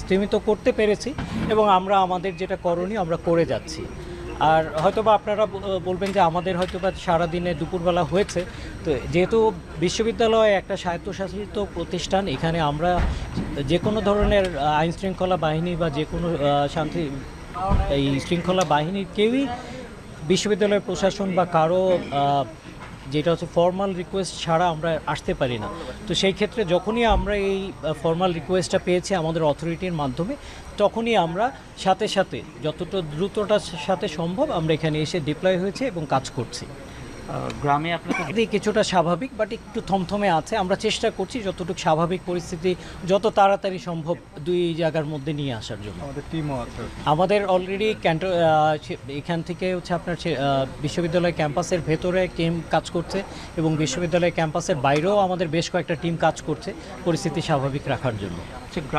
স্তীমিত করতে পেরেছি এবং আমরা আমাদের যেটা করণীয় আমরা করে যাচ্ছি। আর হয়তোবা আপনারা বলবেন যে আমাদের হয়তোবা সারাদিনে দুপুরবেলা হয়েছে। তো যেহেতু বিশ্ববিদ্যালয় একটা স্বায়ত্তশাসিত প্রতিষ্ঠান, এখানে আমরা যে কোনো ধরনের আইন শৃঙ্খলা বাহিনী বা যে কোনো শান্তি, এই শৃঙ্খলা বাহিনীর কেউই বিশ্ববিদ্যালয় প্রশাসন বা কারও যেটা হচ্ছে ফর্মাল রিকোয়েস্ট ছাড়া আমরা আসতে পারি না। তো সেই ক্ষেত্রে যখনই আমরা এই ফর্মাল রিকোয়েস্টটা পেয়েছি আমাদের অথরিটির মাধ্যমে, তখনই আমরা সাথে সাথে, যতটা দ্রুতটার সাথে সম্ভব আমরা এখানে এসে ডিপ্লয় হয়েছে এবং কাজ করছি। গ্রামে আপনাদের কিছুটা স্বাভাবিক বাট একটু থমথমে আছে। আমরা চেষ্টা করছি যতটুকু স্বাভাবিক পরিস্থিতি যত তাড়াতাড়ি সম্ভব দুই জায়গার মধ্যে নিয়ে আসার জন্য। আমাদের টিমও আছে। আমাদের অলরেডি ক্যান্টো এখান থেকে হচ্ছে আপনার বিশ্ববিদ্যালয় ক্যাম্পাসের ভেতরে টিম কাজ করছে এবং বিশ্ববিদ্যালয় ক্যাম্পাসের বাইরেও আমাদের বেশ কয়েকটা টিম কাজ করছে পরিস্থিতি স্বাভাবিক রাখার জন্য। হচ্ছে গ্রামে